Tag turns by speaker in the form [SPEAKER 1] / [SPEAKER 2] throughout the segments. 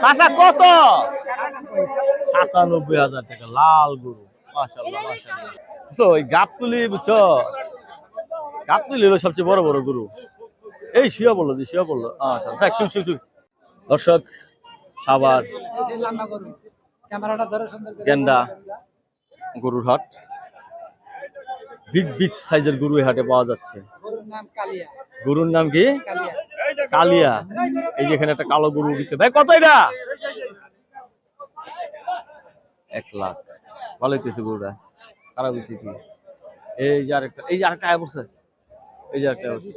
[SPEAKER 1] চাচা কত? সাতানব্বই হাজার টাকা লাল গরু। মাশাল্লাহ মাশাল্লাহ ওই গাবতুলি বুঝছ? গাবতুলি হলো সবচেয়ে বড় বড় গরু। এই শুয়ে বলল শুয়ে বলল আচ্ছা দর্শক সাবার গরুর হাট। বিগ বিগ সাইজের গরু হাটে পাওয়া যাচ্ছে।
[SPEAKER 2] গরুর নাম কালিয়া।
[SPEAKER 1] গরুর নাম কি?
[SPEAKER 2] কালিয়া।
[SPEAKER 1] এই যে এখানে একটা কালো গরু বিক্রি ভাই, কত এটা? এক লাখ। ভালো হইতেছে গরুটা। খারাপ হয়েছে কি? এই যে আরেকটা, এই যে আরেকটা আয় বসে এই যে আরেকটা বসে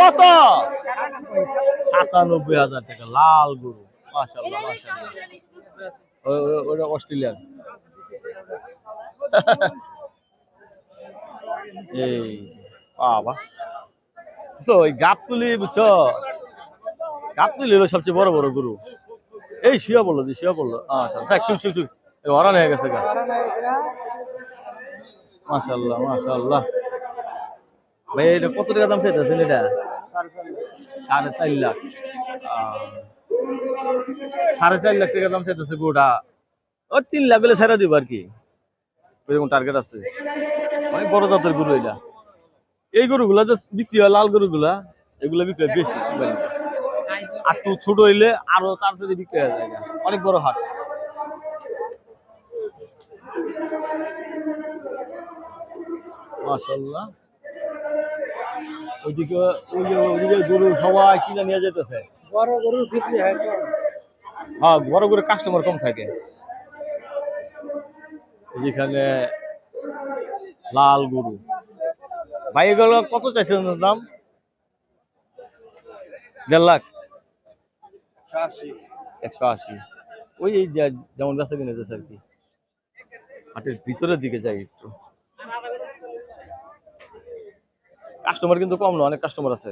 [SPEAKER 1] কত? সাতানব্বই হাজার টাকা, লাল গরু। ওটা অস্ট্রেলিয়ান। এই বাবা। বুঝছ? ওই গাবতুলি বুঝছ? গাবতুলি হলো সবচেয়ে বড় বড় গুরু। এই শুয়ে বলল শুয়ে বলল আচ্ছা যাক, শুন হরান হয়ে গেছে গা। ভাই এটা কত টাকা দাম চাইতেছেন এটা? সাড়ে চার লাখ। সাড়ে চার লাখ টাকা দাম চাইতেছে গরুটা। ও তিন লাখ হলে ছেড়ে দিব আর কি। এরকম টার্গেট আছে। অনেক বড় জাতের গুরু এটা। এই গরুগুলা যে বিক্রি হয় লাল গরুগুলা এগুলা বিক্রি হয় বেশি আর একটু ছোট হইলে আরও তাড়াতাড়ি বিক্রি হয়ে যায় অনেক বড় হাট। মাশাল্লাহ ওইদিকে ওই যে ওইদিকে গরু সবাই কিনে নিয়ে যেতেছে
[SPEAKER 2] বড় গরু বিক্রি হয়
[SPEAKER 1] হ্যাঁ বড় কাস্টমার কম থাকে। যেখানে লাল গরু। ভাই এগুলো কত চাইছেন দাম? দেড় লাখ। একশো আশি। ওই এই যেমন বেচা কিনে যাচ্ছে আর কি। হাটের ভিতরের দিকে যাই একটু। কাস্টমার কিন্তু কম না অনেক কাস্টমার আছে।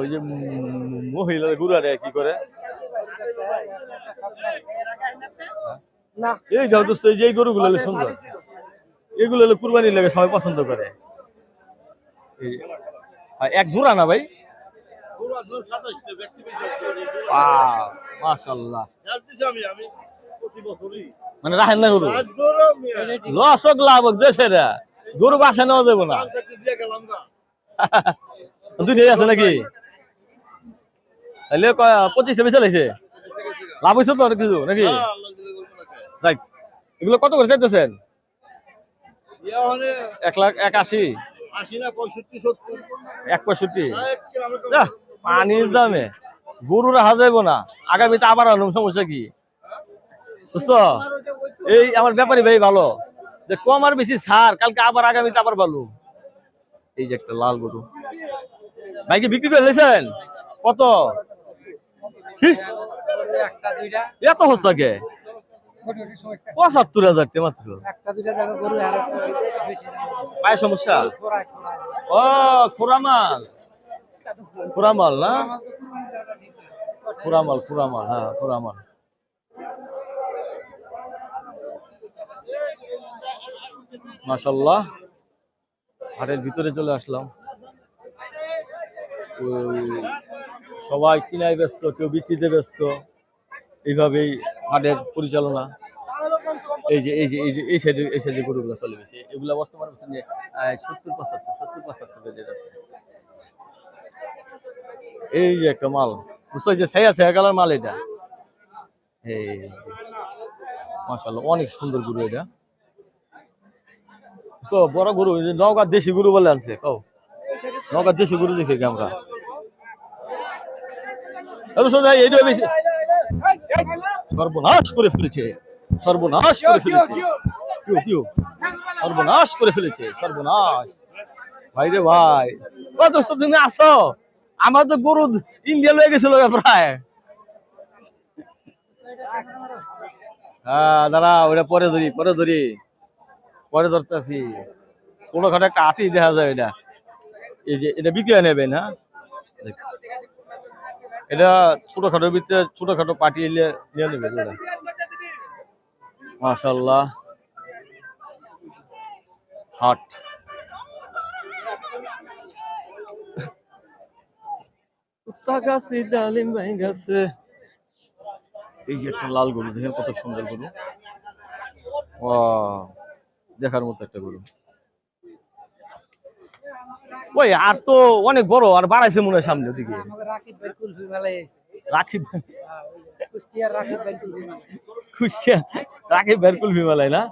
[SPEAKER 1] ওই যে উম মহিলা গুড়ারে কি করে?
[SPEAKER 2] না
[SPEAKER 1] এই যাও দোস্ত এই যে এই গরুগুলো সুন্দর। এগুলো হলো কুরবানির লাগে সবাই পছন্দ করে। এক জোড়া না ভাই? মানে রাখেন না গরু? লস হোক, লাভ হোক দেশে রে গরু বাসা নেওয়া যাব না। দুইটাই আছে নাকি? তাহলে কয় পঁচিশটা বেচে লাইছে লাভ হয়েছে তো কিছু, নাকি? এগুলো কত করে চাইতেছেন? এক লাখ এক আশি। এক পঁয়ষট্টি। পানির দামে। গরু রাখা যাইব না। আগামীতে আবার আনুম সমস্যা কি? বুঝছ? এই আমার ব্যাপারী ভাই ভালো। যে কম আর বেশি ছাড় কালকে আবার আগামীতে আবার ভালো। এই যে একটা লাল গরু। ভাইকে বিক্রি করে দিয়েছেন কত? এত
[SPEAKER 2] সমস্যা
[SPEAKER 1] পঁচাত্তর হাজার টাকা মাত্র। পায়ে সমস্যা। ও খুরামাল। খুরামাল না। খুরামাল খুরামাল হ্যাঁ খুরামাল। মাশাল্লাহ হাটের ভিতরে চলে আসলাম। সবাই কিনায় ব্যস্ত কেউ বিক্রিতে ব্যস্ত। এইভাবেই হাটের পরিচালনা। এই যে এই যে এই যে, এই সাইডে এই সাইডে গরুগুলো চলে বেশি এগুলা বর্তমানে সত্তর, পঁচাত্তর সত্তর, পঁচাত্তর কেজি আছে। এই যে একটা মাল। বুঝছ যে ছায়া ছায়া কালার মাল এটা। এই মাশাল্লাহ অনেক সুন্দর গরু এটা। তো বড় গরু নওগাঁ দেশি গরু বলে আনছে, কও। নওগাঁ দেশি গরু দেখে আমরা? এইটা বেশি সর্বনাশ করে ফেলেছে সর্বনাশ করে ফেলেছে। সর্বনাশ করে ফেলেছে সর্বনাশ। ভাই রে ভাই। ও দোস্ত তুমি আসো। আমার তো গরু ইন্ডিয়া লয়ে গেছিল প্রায়। হ্যাঁ দাঁড়া ওটা পরে ধরি পরে ধরি। পরে ধরতেছি। ছোটখাটো একটা হাতি দেখা যায় এটা এই যে এটা বিক্রি হয়? নেবে না এটা ছোটখাটোর ভিতরে ছোটখাটো পার্টি নিয়ে নিয়ে নেবে এটা মাশাল্লাহ হাট। এই যে একটা লাল গরু, দেখেন কত সুন্দর গরু। দেখার মতো একটা গরু। ওই আর তো অনেক বড় আর বাড়াইছে মনে হয় সামনে দিকে।
[SPEAKER 2] আমাকে রাকিব ভাই কুলফি মেলায় এসে
[SPEAKER 1] রাখি
[SPEAKER 2] কুষ্টিয়ার রাকিব ভাই কুলফি মেলায়
[SPEAKER 1] খুশিয়া রাখি বেরকুল ভিমালয় না?